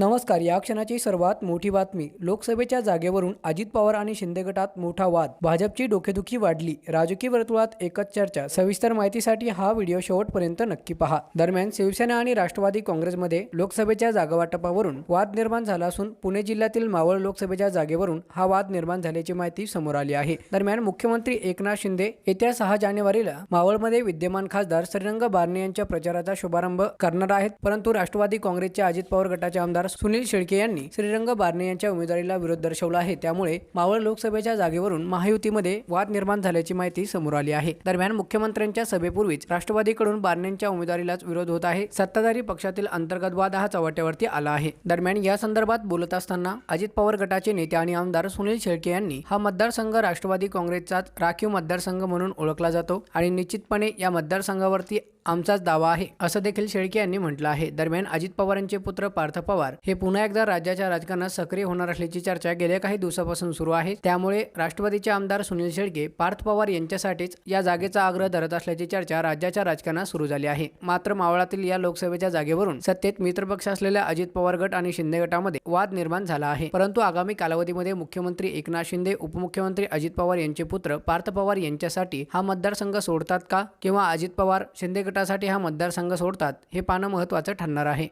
नमस्कार या क्षणाची सर्वात मोठी बातमी. लोकसभेच्या जागेवरून अजित पवार आणि शिंदे गटात मोठा वाद. भाजपची डोकेदुखी वाढली. राजकीय वर्तुळात एकच चर्चा. सविस्तर माहितीसाठी हा व्हिडिओ शेवटपर्यंत नक्की पहा. दरम्यान शिवसेना आणि राष्ट्रवादी काँग्रेसमध्ये लोकसभेच्या जागावाटपावरून वाद निर्माण झाला असून पुणे जिल्ह्यातील मावळ लोकसभेच्या जागेवरून हा वाद निर्माण झाल्याची माहिती समोर आली आहे. दरम्यान मुख्यमंत्री एकनाथ शिंदे येत्या सहा जानेवारीला मावळमध्ये विद्यमान खासदार श्रीरंग बारणे यांच्या प्रचाराचा शुभारंभ करणार आहेत. परंतु राष्ट्रवादी काँग्रेसच्या अजित पवार गटाचे आमदार सुनील शेळके यांनी श्रीरंग बारणे यांच्या उमेदवारीला विरोध दर्शवला आहे. त्यामुळे मावळ लोकसभेच्या जागेवरून महायुतीमध्ये वाद निर्माण झाल्याची माहिती समोर आली आहे. दरम्यान मुख्यमंत्र्यांच्या सभेपूर्वीच राष्ट्रवादीकडून बारणेंच्या उमेदवारीलाच विरोध होत आहे. सत्ताधारी पक्षातील अंतर्गत वाद हा चव्हाट्यावरती आला आहे. दरम्यान या संदर्भात बोलत असताना अजित पवार गटाचे नेते आणि आमदार सुनील शेळके यांनी हा मतदारसंघ राष्ट्रवादी काँग्रेसचाच राखीव मतदारसंघ म्हणून ओळखला जातो आणि निश्चितपणे या मतदारसंघावरती आमचाच दावा आहे असं देखील शेळके यांनी म्हटलं आहे. दरम्यान अजित पवारांचे पुत्र पार्थ पवार हे पुन्हा एकदा राज्याच्या राजकारणात सक्रिय होणार असल्याची चर्चा गेल्या काही दिवसापासून सुरू आहे. त्यामुळे राष्ट्रवादीचे आमदार सुनील शेळके पार्थ पवार यांच्यासाठीच या जागेचा आग्रह धरत असल्याची चर्चा राज्याच्या राजकारणात सुरू झाली आहे. मात्र मावळातील या लोकसभेच्या जागेवरून सत्तेत मित्रपक्ष असलेल्या अजित पवार गट आणि शिंदे गटामध्ये वाद निर्माण झाला आहे. परंतु आगामी कालावधीमध्ये मुख्यमंत्री एकनाथ शिंदे उपमुख्यमंत्री अजित पवार यांचे पुत्र पार्थ पवार यांच्यासाठी हा मतदारसंघ सोडतात का? किंवा अजित पवार शिंदे गटासाठी हा मतदारसंघ सोडतात हे पाहणं महत्त्वाचं ठरणार आहे.